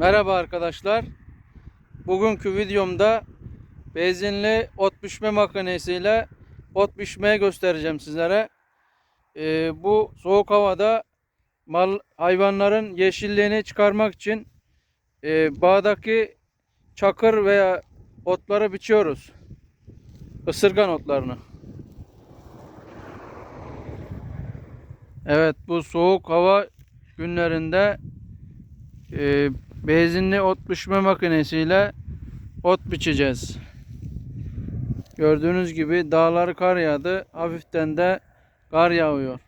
Merhaba arkadaşlar. Bugünkü videomda benzinli ot biçme makinesiyle ot biçmeye göstereceğim sizlere. Ee, bu soğuk havada mal hayvanların yeşilliğini çıkarmak için e, bağdaki çakır veya otları biçiyoruz. Isırgan otlarını. Evet bu soğuk hava günlerinde e, benzinli ot biçme makinesiyle ot biçeceğiz. Gördüğünüz gibi dağları kar yağdı. Hafiften de kar yağıyor.